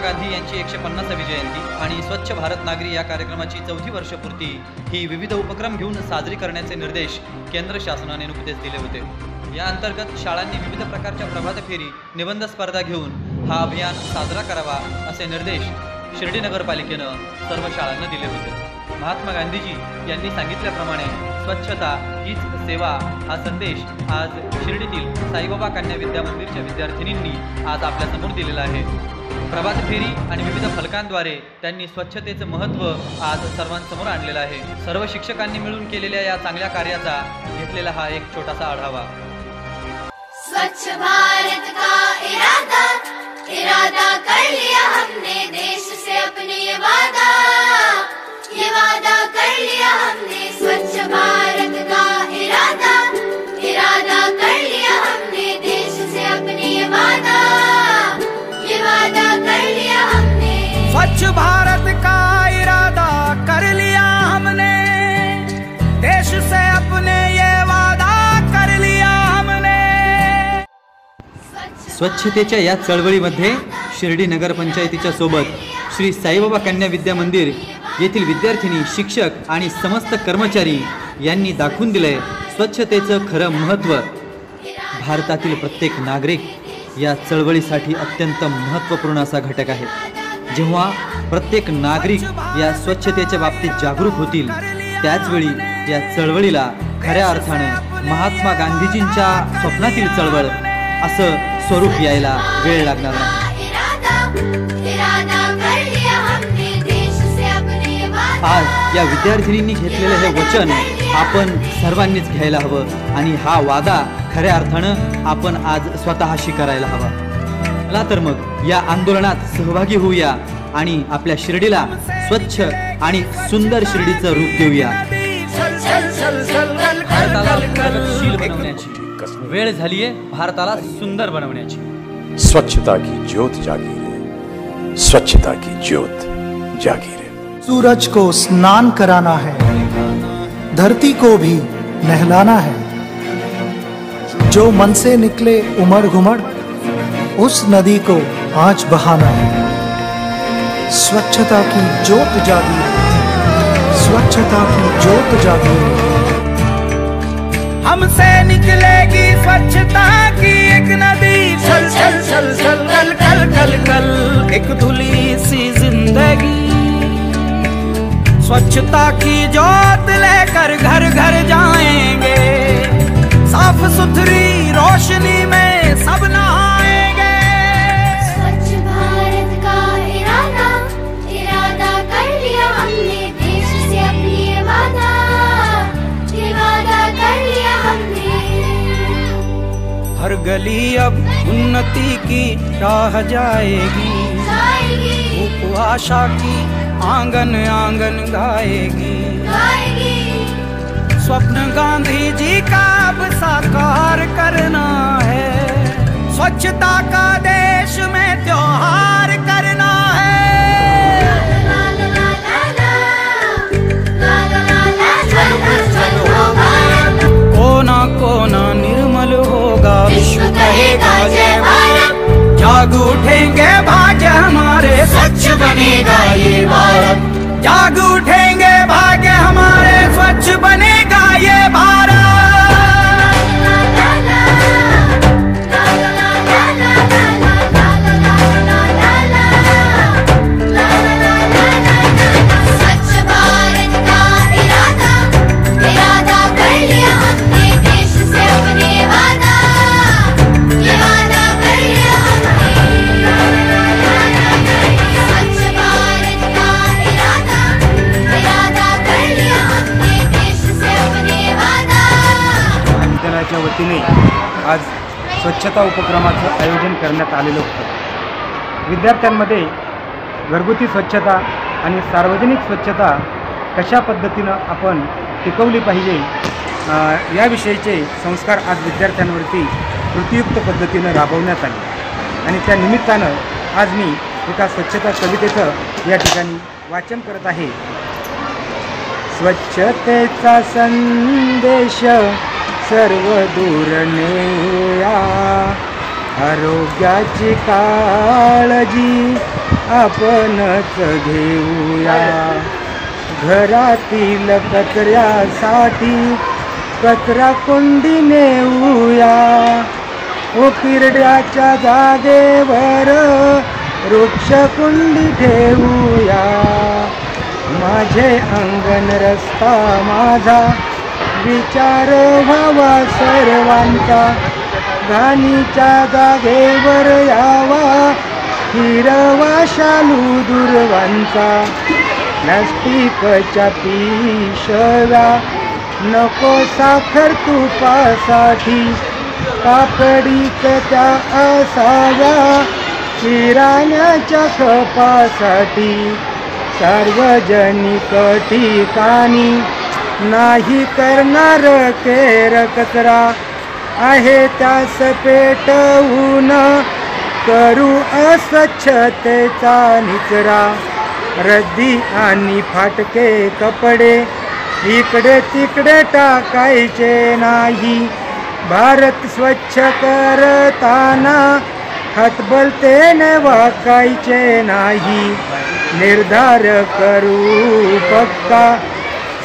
महात्मा गांधी यांची एकशे पन्नासावी जयंती आणि स्वच्छ भारत नागरी या कार्यक्रमाची चौथी वर्षपूर्ती ही विविध उपक्रम घेऊन साजरी करण्याचे निर्देश केंद्र शासनाने नुकतेच दिले होते. या अंतर्गत शाळांनी विविध प्रकारच्या प्रभात फेरी निबंध स्पर्धा घेऊन हा अभियान साजरा करावा असे निर्देश शिर्डी नगरपालिकेनं सर्व शाळांना दिले होते. महात्मा गांधीजी यांनी सांगितल्याप्रमाणे स्वच्छता हीच सेवा हा संदेश आज शिर्डीतील साईबाबा कन्या विद्या मंदिरच्या विद्यार्थिनींनी आज आपल्यासमोर दिलेला आहे. प्रभात फेरी आणि विविध फलकांद्वारे त्यांनी स्वच्छतेचं महत्त्व आज सर्वांसमोर आणलेलं आहे. सर्व शिक्षकांनी मिळून केलेल्या या चांगल्या कार्याचा घेतलेला हा एक छोटासा आढावा. स्वच्छ भारत का इरादा? इरादा कर लिया हमने देश से अपने वादा। भारत का इरादा कर लिया हमने? देश से अपने ये वादा कर लिया हमने। स्वच्छतेच्या या चळवळीमध्ये शिर्डी नगरपंचायतीच्या सोबत श्री साईबाबा कन्या विद्या मंदिर येथील विद्यार्थिनी शिक्षक आणि समस्त कर्मचारी यांनी दाखवून दिलंय स्वच्छतेचं खरं महत्त्व. भारतातील प्रत्येक नागरिक या चळवळीसाठी अत्यंत महत्त्वपूर्ण असा घटक आहे. जेव्हा प्रत्येक नागरिक या स्वच्छतेच्या बाबतीत जागरूक होतील त्याचवेळी या चळवळीला खऱ्या अर्थानं महात्मा गांधीजींच्या स्वप्नातील चळवळ असं स्वरूप यायला वेळ लागणार नाही. आज या विद्यार्थिनींनी घेतलेलं हे वचन आपण सर्वांनीच घ्यायला हवं आणि हा वादा खऱ्या अर्थानं आपण आज स्वतःशी करायला हवा. चला तर मग या आंदोलनात सहभागी होऊया आणि आपल्या शिर्डीला स्वच्छ आणि सुंदर शिर्डीचं रूप देऊया. भारताला प्रगतशील बनवण्याची. वेळ झालीये भारताला सुंदर बनवण्याची. स्वच्छता की ज्योत जागी है स्वच्छता की ज्योत जागी सूरज को स्नान कराना है धरती को भी नहलाना है। जो मन से निकले उमड़ घुमड़ उस नदी को आज बहाना है। स्वच्छता की ज्योत जागी स्वच्छता की ज्योत जागी हमसे निकलेगी स्वच्छता की एक नदी। चल चल चल चल, कल कल कल कल, एक धुली सी ज़िंदगी। स्वच्छता की जोत लेकर घर घर जाएँगे। साफ़ सुथरी रोशनी में गली अब उन्नति की राह जाएगी। आशा की आँगन आँगन गाएगी। गाएगी। स्वप्न गांधी जी का अब साकार करना है। स्वच्छता का देश में त्योहार करना जाग उठे स्वच्छता उपक्रमाचं आयोजन करण्यात आलेलं होतं. विद्यार्थ्यांमध्ये घरगुती स्वच्छता आणि सार्वजनिक स्वच्छता कशा पद्धतीनं आपण टिकवली पाहिजे याविषयीचे संस्कार आज विद्यार्थ्यांवरती कृतियुक्त पद्धतीनं राबवण्यात आले. आणि त्या निमित्तानं आज मी एका स्वच्छता कवितेचं या ठिकाणी वाचन करत आहे. स्वच्छतेचा संदेश सर्व दूर नेऊया आरोग्याची काळजी आपणच घेऊया. घरातील कचऱ्यासाठी कचरा कुंडी नेऊया. उकिरड्याच्या जागेवर वृक्ष कुंडी ठेवूया माझे अंगण रस्ता माझा विचार व्हावा सर्वांचा. घाणीच्या जागेवर यावा. हिरवा शालू दुर्वांचा. प्लॅस्टिकच्या पिशव्या. नको साखर तुपासाठी. कापडीच त्या असाव्या. किराण्याच्या खपासाठी सार्वजनिक ठिकाणी नाही करणार केर कचरा. आहे त्यास पेटवून करू अस्वच्छतेचा निचरा. रद्दी आणि फाटके कपडे इकडे तिकडे टाकायचे नाही. भारत स्वच्छ करताना हातबलतेने वाकायचे नाही. निर्धार करू पक्का.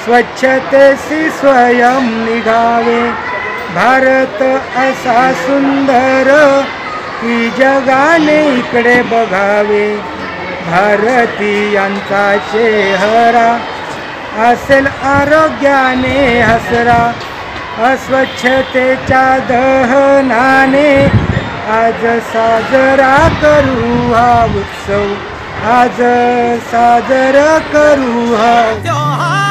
स्वच्छतेसी स्वयं निघावे. भारत असा सुंदर की जगाने इकडे बघावे. भारतीयांचा चेहरा असेल आरोग्याने हसरा. अस्वच्छतेच्या दहनाने आज साजरा करू हा उत्सव. आज साजरा करू हा